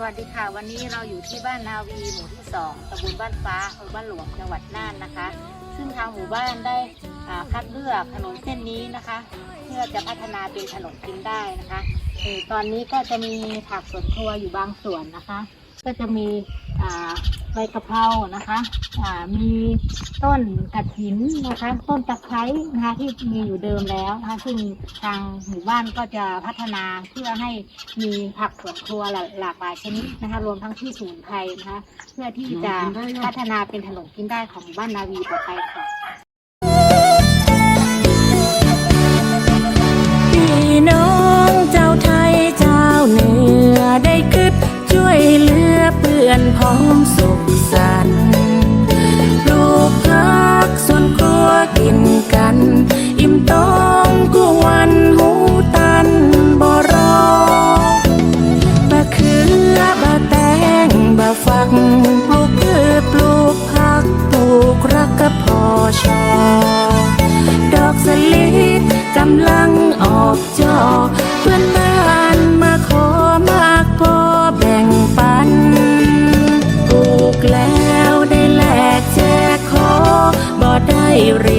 สวัสดีค่ะ วันนี้เราอยู่ที่บ้านนาวีหมู่ที่สองตำบลบ้านฟ้าอำเภอบ้านหลวงจังหวัดน่านนะคะ ซึ่งทางหมู่บ้านได้คัดเลือกถนนเส้นนี้นะคะ เพื่อจะพัฒนาเป็นถนนกินได้นะคะอตอนนี้ก็จะมีผักสวนครัวอยู่บางส่วนนะคะ ก็จะมีอ่าใบกะเพรานะคะอ่ามีต้นกระถินนะคะ ต้นตะไคร้นะคะที่มีอยู่เดิมแล้วนะคะซึ่งทางหมู่บ้านก็จะพัฒนาเพื่อให้มีผักสวนครัวหลากหลากหลายชนิดนะคะรวมทั้งที่สมุนไพรนะคะ เพื่อที่จะพัฒนาเป็นถนนกินได้ของหมู่บ้านนาวีต่อไปค่ะ อเพื่อนพ้อมสุขสันต์ แจ